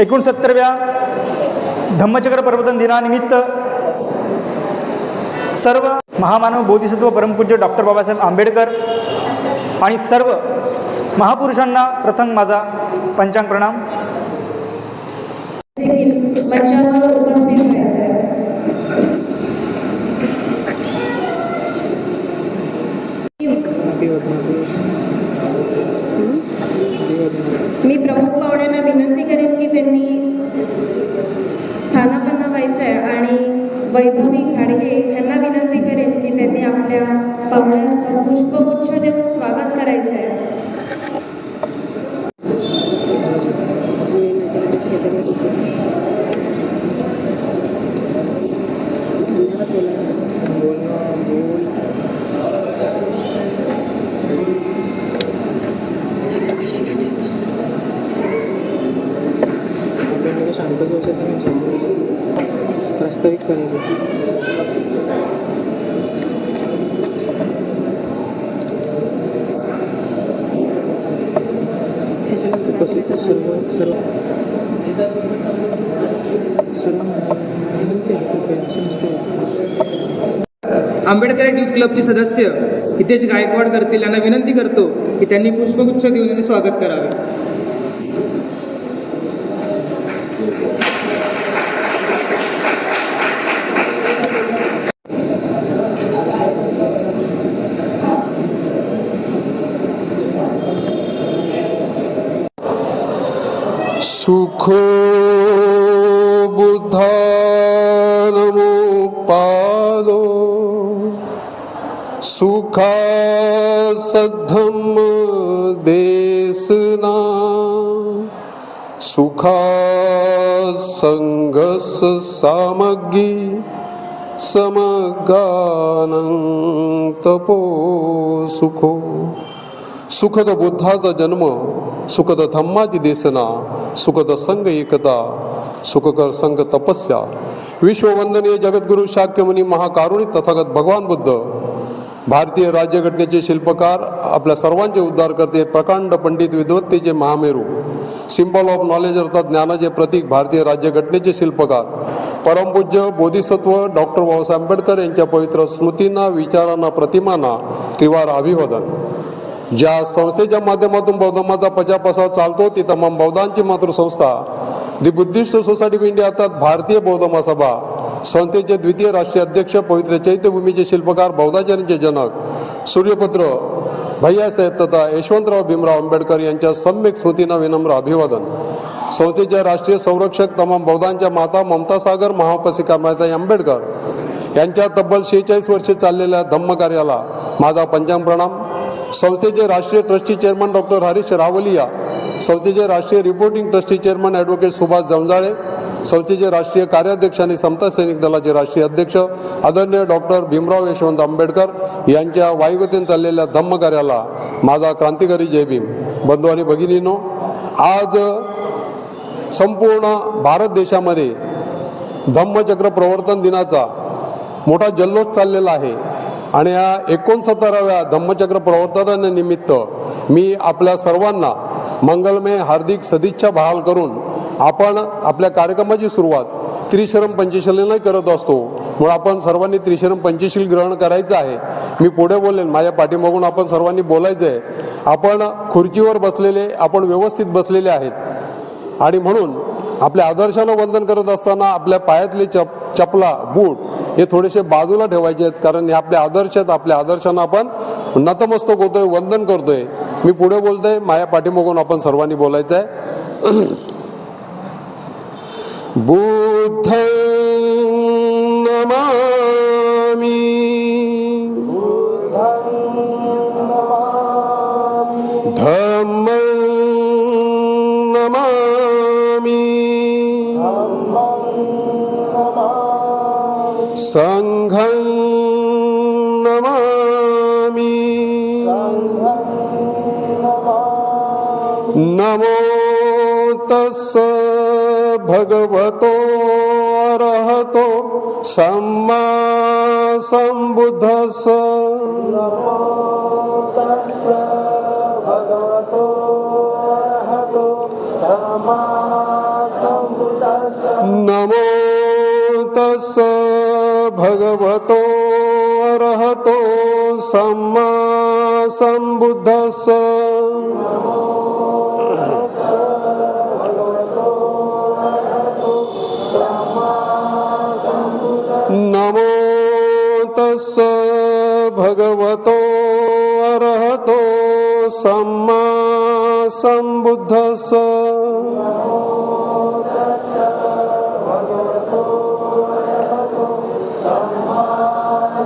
एकोणसत्तरव्या धम्मचक्र प्रवर्तन दिनानिमित्त सर्व महामानव बोधिसत्व परमपूज्य डॉक्टर बाबासाहेब आंबेडकर आणि सर्व महापुरुषांना प्रथम माझा पंचांग प्रणाम. देखील मंचावर उपस्थित व्हायचं आहे मी प्रमुख पाहुण्यांना विनंती करेन की त्यांनी स्थानापन्न व्हायचं आहे आणि वैभवी घाडगे यांना विनंती करेन की त्यांनी आपल्या पाहुण्यांचं पुष्पगुच्छ देऊन स्वागत करायचं आहे प्रास्ताविक सर्व सर्व आंबेडकर युथ क्लबचे सदस्य हितेश गायकवाड करतील यांना विनंती करतो की त्यांनी पुष्पगुच्छ देऊन स्वागत करावे. सुखो बुद्धानमुपादो सुखा सद्धम्म देसना सुखा। संगस सामग्री समगानंतपो सुखो सुखद बुद्धाचा जन्म सुखद धम्माची देसना सुखद संघ एकता सुखकर संघ तपस्या. विश्ववंदनीय जगद्गुरु शाक्यमुनी महाकारुणी तथागत भगवान बुद्ध भारतीय राज्यघटनेचे शिल्पकार आपल्या सर्वांचे उद्धार करते प्रकांड पंडित विद्वत्तेचे महामेरू. सिम्बॉल ऑफ नॉलेज अर्थात ज्ञानाचे प्रतीक भारतीय राज्यघटनेचे शिल्पकार. परमपूज्य बोधिसत्व डॉक्टर बाबासाहेब आंबेडकर यांच्या पवित्र स्मृतींना विचारांना प्रतिमांना त्रिवार अभिवादन. ज्या संस्थेच्या माध्यमातून बौद्धमाचा प्रजाप्रसार चालतो ती तमाम बौद्धांची मातृसंस्था. The Buddhist Society of India अर्थात भारतीय बौद्ध महासभा संस्थेचे द्वितीय राष्ट्रीय अध्यक्ष पवित्र चैत्यभूमीचे शिल्पकार बौद्धाचार्यांचे जनक सूर्यपुत्र भैयासाहेब तथा यशवंतराव भीमराव आंबेडकर यांच्या सम्यक स्मृतींना विनम्र अभिवादन. संस्थेचे राष्ट्रीय संरक्षक तमाम बौद्धांच्या माता ममता सागर महापसिका माता आंबेडकर यांच्या तब्बल शेहेचाळीस वर्षे चाललेल्या धम्मकार्याला माझा पंचांग प्रणाम. संस्थेचे राष्ट्रीय trustee chairman doctor Harish Rawalia संस्थेचे राष्ट्रीय reporting trustee chairman advocate Subhash Jamjale संस्थेचे राष्ट्रीय कार्याध्यक्ष आणि समता सैनिक दलाचे राष्ट्रीय अध्यक्ष आदरणीय डॉक्टर भीमराव यशवंत आंबेडकर यांच्या वायुगतीने चाललेल्या धम्मकार्याला माझा क्रांतिकारी जय भीम. बंधू आणि भगिनीनो आज संपूर्ण भारत देशामध्ये धम्मचक्र प्रवर्तन दिनाचा मोठा जल्लोष चाललेला आहे. आणि या एकोणसत्तराव्या धम्मचक्र प्रवर्तनानिमित्त मी आपल्या सर्वांना मंगलमय हार्दिक सदिच्छा बहाल करून आपण आपल्या कार्यक्रमाची सुरुवात त्रिशरम पंचशीलने करत असतो. म्हणून आपण सर्वांनी त्रिशरम पंचशील ग्रहण करायचं आहे. मी पुढे बोलेन माझ्या पाठीमागून आपण सर्वांनी बोलायचं आहे. आपण खुर्चीवर बसलेले आपण व्यवस्थित बसलेले आहेत. आणि म्हणून आपल्या आदर्शानं वंदन करत असताना आपल्या पायातले चप चपला बूट हे थोडेसे बाजूला ठेवायचे आहेत कारण हे आपल्या आदर्श आहेत आपल्या आदर्शांना आपण नतमस्तक होतोय वंदन करतोय. मी पुढे बोलतोय माझ्या पाठीमागून आपण सर्वांनी बोलायचं आहे बुद्ध नमामि. धम्म संघं नमामि। नमो तस्स भगवतो अरहतो सम्मा सम्बुद्धस्स नमो तस् भगवतो अरहतो सम्मा संबुद्धस नमो तस्स भगवतो अरहतो सम्मा संबुद्धस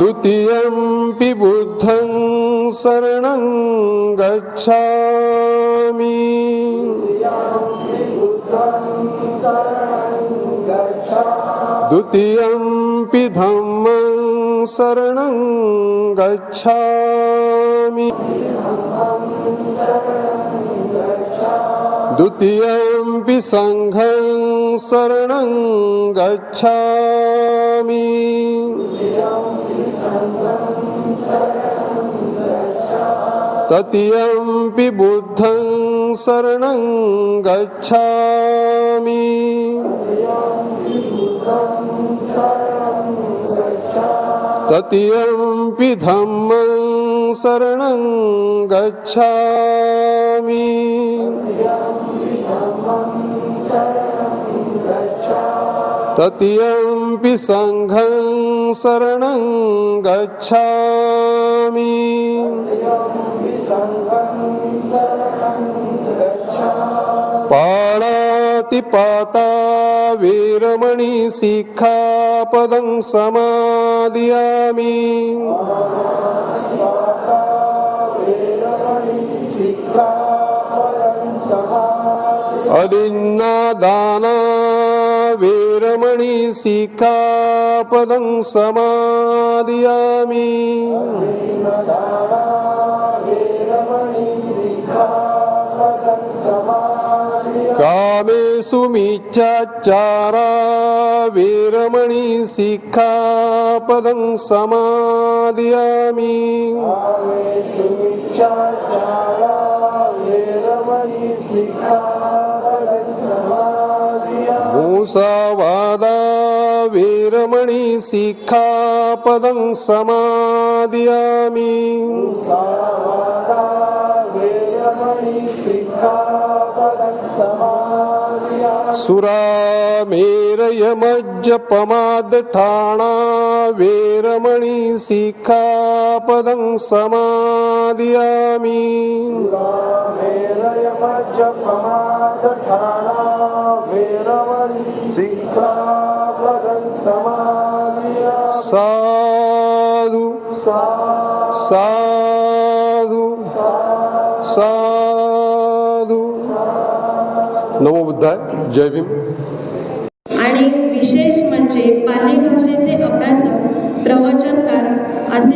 द्वितीयम्पि बुद्धं शरणं गच्छामि। द्वितीयम्पि धम्मं शरणं गच्छामि। द्वितीयम्पि सङ्घं शरणं गच्छामि। तृतीयम्पि बुद्धं शरणं गच्छामि। तृतीयम्पि धम्मं शरणं गच्छामि। तृतीयम्पि सङ्घं शरणं गच्छामि। पाणातिपाता वीरमणि शिखापदं समादयामि अदिन्नादाना वीरमणि शिखापदं समादयामि सुमिच्छाचारा मिच्छाचारा वीरमणि शिखापदं समादयामि। मूसावादा वीरमणि शिखापदं समादयामि। सुरामेरयमज्जपमादठाणा वीरमणि शिखापदं समादयामि। साधु साधु। साधु। नमो जय भीम. आणि विशेष म्हणजे पाली भाषेचे अभ्यासक प्रवचनकार असे